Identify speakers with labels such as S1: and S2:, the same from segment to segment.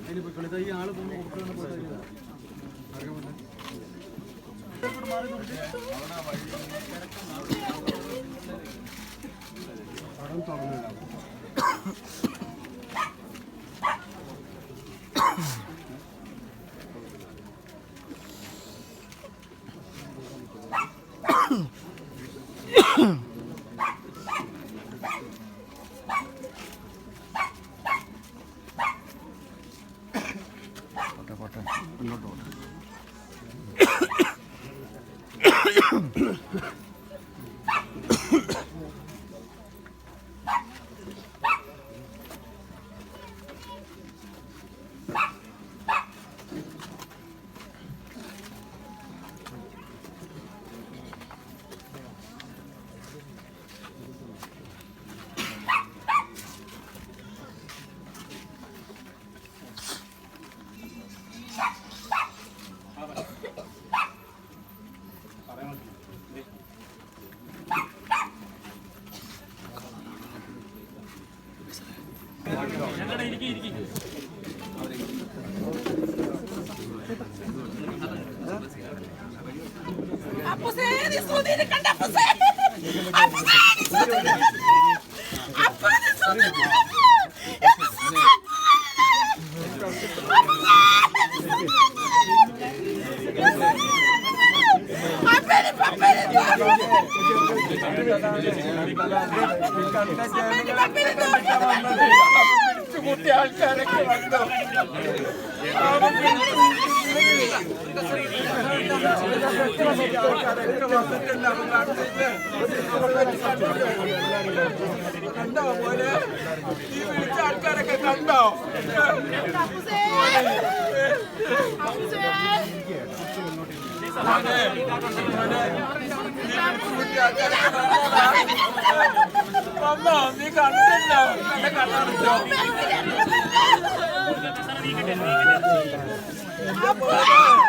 S1: അതിന് പോയിക്കോളെ ഈ ആൾ പോകുമ്പോൾ കൊടുക്കുന്ന പോലെ
S2: അപ്പുസേ, നീ സുധീരെ കണ്ട? അപ്പു, നീ സുധീരെ കണ്ട? എന്റെ സുധീ. അപ്പനെ, പപ്പനെ, അപ്പനെ, പപ്പനെ നോക്കണം.
S1: കുട്ടി ആൾക്കാരൊക്കെ വന്നു കണ്ടോ പോലെ ഈ വിളിച്ച ആൾക്കാരൊക്കെ കണ്ടോ
S2: അപ്പുസേ.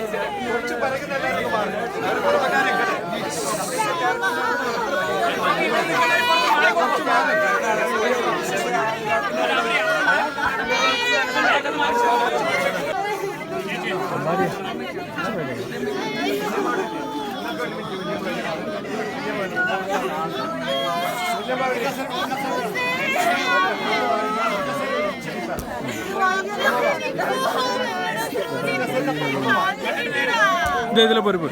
S1: കുറച്ച് പറയുന്ന എല്ലാവരും മാറി അവര് കുടുംബക്കാരൊക്കെ പരിപ്പ്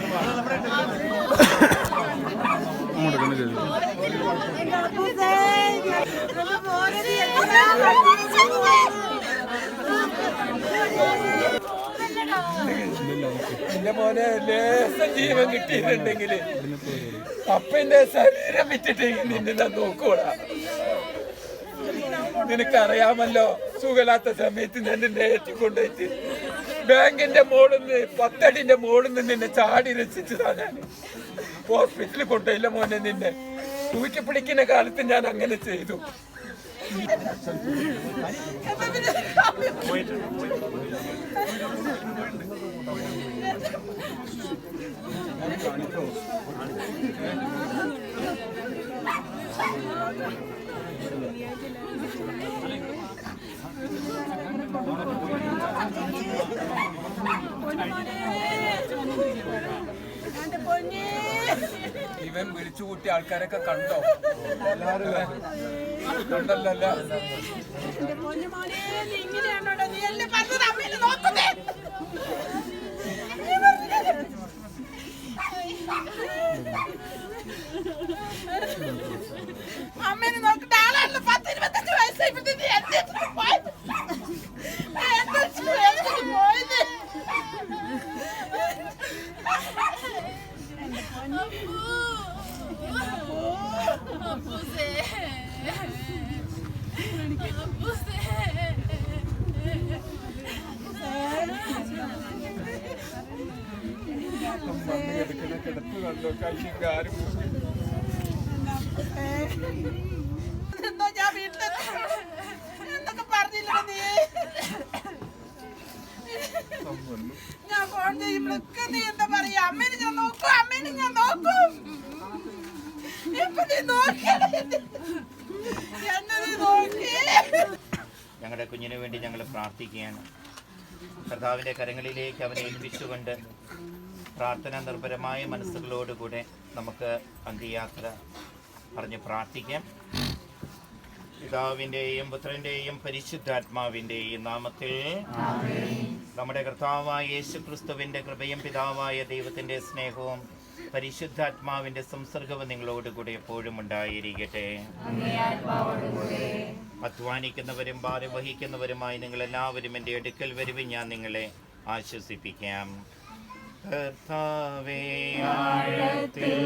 S1: മോനെ ജീവൻ കിട്ടിയിട്ടുണ്ടെങ്കിൽ അപ്പന്റെ ശരീരം വിറ്റിട്ടെങ്കിൽ നിന്നെ നോക്കൂടാ. നിനക്കറിയാമല്ലോ സുഖമില്ലാത്ത സമയത്ത് നിന്നെ നേറ്റി കൊണ്ടുപോയി ബാങ്കിന്റെ മോളിൽ നിന്ന് പത്തടിന്റെ മോളിൽ നിന്ന് നിന്നെ ചാടി രസിച്ചതാ ഞാൻ. ഹോസ്പിറ്റലിൽ കൊണ്ടുപോയില്ല മോനെ നിന്നെ. തൂക്കി പിടിക്കുന്ന കാലത്ത് ഞാൻ അങ്ങനെ ചെയ്തു. കാണിക്കോ വിളിച്ചു കൂട്ടിയ ആൾക്കാരൊക്കെ കണ്ടോ? കണ്ടല്ലോ
S2: പോയത്.
S1: വന്ന് കിടപ്പ് കണ്ടോ കയ്യും മുങ്ങി.
S2: എന്തോ ഞാൻ വീട്ടിൽ എന്നൊക്കെ പറഞ്ഞില്ല നീ ഞാൻ ഫോൺ ചെയ്യുമ്പോഴൊക്കെ നീ എന്താ പറയാ അമ്മേനെ ഞാൻ നോക്കും അമ്മേനെ ഞാൻ നോക്കും
S3: ഞങ്ങളുടെ കുഞ്ഞിനു വേണ്ടി ഞങ്ങൾ പ്രാർത്ഥിക്കുകയാണ്. കർത്താവിന്റെ കരങ്ങളിലേക്ക് അവനെ ഏൽപ്പിച്ചുകൊണ്ട് പ്രാർത്ഥന നിർഭരമായ മനസ്സുകളോടുകൂടെ നമുക്ക് അന്ത്യയാത്ര പറഞ്ഞ് പ്രാർത്ഥിക്കാം. പിതാവിന്റെയും പുത്രന്റെയും പരിശുദ്ധാത്മാവിന്റെയും നാമത്തിൽ നമ്മുടെ കർത്താവായ യേശു ക്രിസ്തുവിന്റെ കൃപയും പിതാവായ ദൈവത്തിന്റെ സ്നേഹവും പരിശുദ്ധാത്മാവിന്റെ സംസർഗവും നിങ്ങളോടുകൂടി എപ്പോഴും ഉണ്ടായിരിക്കട്ടെ. അധ്വാനിക്കുന്നവരും ഭാരവഹിക്കുന്നവരുമായി നിങ്ങൾ എല്ലാവരും എന്റെ അടുക്കൽ വരുവിൻ. ഞാൻ നിങ്ങളെ ആശ്വസിപ്പിക്കാം. കർത്താവേ ആഴത്തിൽ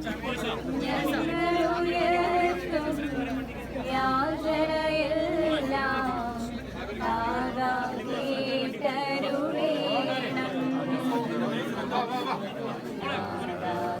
S4: 展
S5: 播一